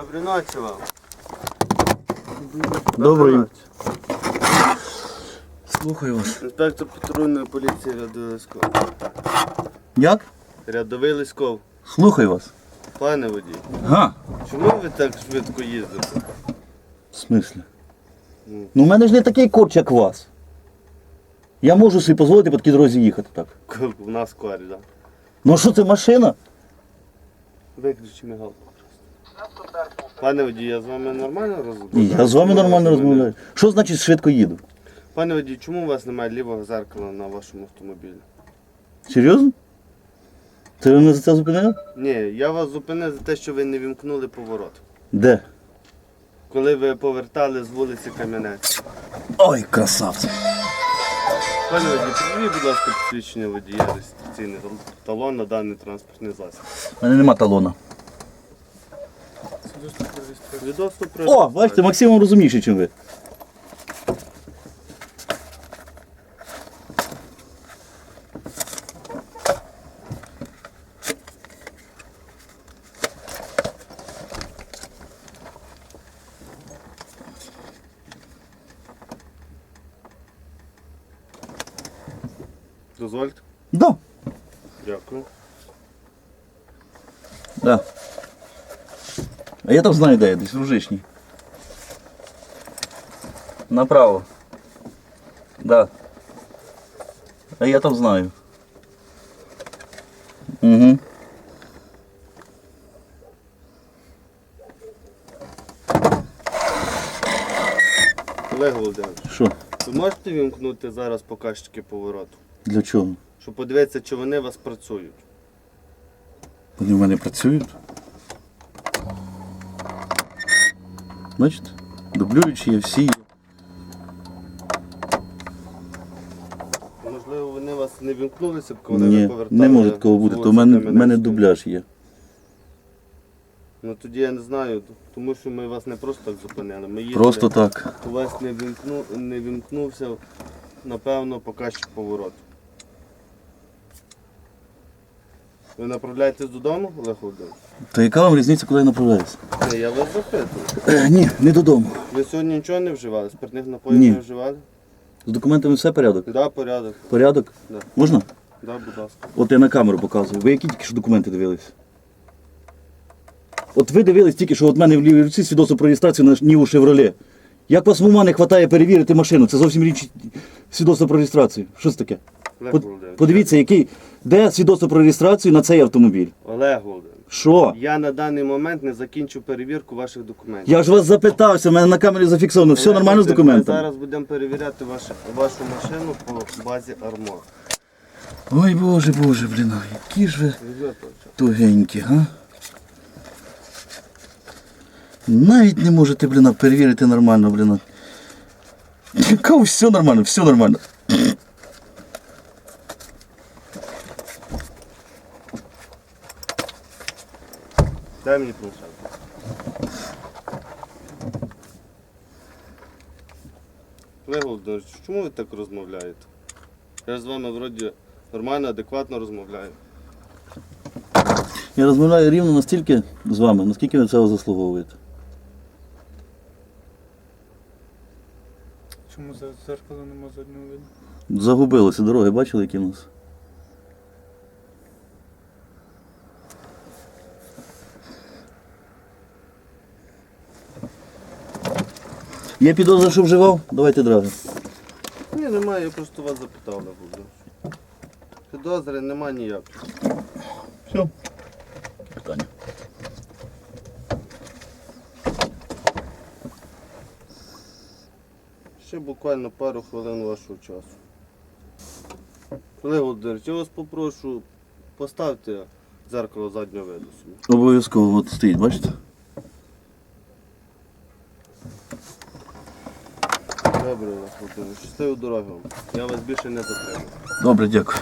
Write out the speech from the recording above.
Доброї ночі вам. Доброї. Слухаю вас. Інспектор патрульної поліції рядовий Лисков. Як? Рядовий Лисков. Слухаю вас. Пане водій, Га. чому ви так швидко їздите? В смислі? Ну. Ну, у мене ж не такий корч, як у вас. Я можу собі дозволити по такій дорозі їхати так. У нас корі, так? Ну а що це машина? Виключи мигалку. Пане водій, я з вами нормально розмовляю? Я з вами нормально розмовляю. Що значить швидко їду? Пане водій, чому у вас немає лівого зеркала на вашому автомобілі? Серйозно? Ти мене за це зупинив? Ні, я вас зупинив за те, що ви не вімкнули поворот. Де? Коли ви повертали з вулиці Кам'янець. Ой, красавці. Пане водій, підведіть, будь ласка, посвідчення водія реєстраційний талон на даний транспортний засіб. У мене нема талона. Відносно про О, бачите, Максимом розумніший, ніж ви. Дозвольте. Да. Дякую. Да. А я там знаю, де я десь в Ружичній. Направо. Да. А я там знаю. Угу. Олег Володимирович, Що? ви можете вімкнути зараз показчики повороту? Для чого? Щоб подивитися, чи вони у вас працюють. Вони в мене працюють. Бачите? Дублюючі є всі. Можливо, вони вас не вімкнулися, коли ви Ні, повертали. не може такого бути, то в мене, в мене дубляж є. Ну тоді я не знаю, тому що ми вас не просто так зупинили. Ми їхали, Просто так. У вас не, вімкну, не вімкнувся, напевно, показчик повороту. Ви направляєтесь додому, Олег Володимирович? То яка вам різниця, коли я направляюся? Ні, я вас запитую. Е, ні, не додому. Ви сьогодні нічого не вживали? Спиртних напоїв Ні. не вживали? З документами все порядок? Да, порядок. Порядок? Да. Можна? Да, будь ласка. От я на камеру показую. Ви які тільки що документи дивились? От ви дивились тільки, що от в мене в лівій руці свідоцтво про реєстрацію на Ніву Шевроле. Як вас в ума не вистачає перевірити машину? Це зовсім річ свідоцтво про реєстрацію. Що це таке? Олег Володимирович. Подивіться, який, де свідоцтво про реєстрацію на цей автомобіль. Олег Володимирович. Що? Я на даний момент не закінчу перевірку ваших документів. Я ж вас запитався, в мене на камері зафіксовано. Все Олег нормально з Володимирович, Ми зараз будемо перевіряти вашу, вашу машину по базі Армор. Ой боже, боже, блін, які ж ви тугенькі, га? Навіть не можете, блін, перевірити нормально, блін. Кого все нормально, все нормально. Дай мені планшет. Олег Володимирович, чому ви так розмовляєте? Я ж з вами вроді нормально, адекватно розмовляю. Я розмовляю рівно настільки з вами, наскільки ви цього заслуговуєте. Чому за зеркало нема заднього виду? Загубилися дороги, бачили, які в нас? Є підозра, що вживав? Давайте драги. Ні, немає, я просто вас запитав, Олег Володимирович. Підозри нема ніяких. Все. Питання. Ще буквально пару хвилин вашого часу. Олег Володимирович, я вас попрошу, поставте дзеркало заднього виду собі. Обов'язково от стоїть, бачите? Добре, щасливої дороги. Я вас більше не затримую. Добре, дякую.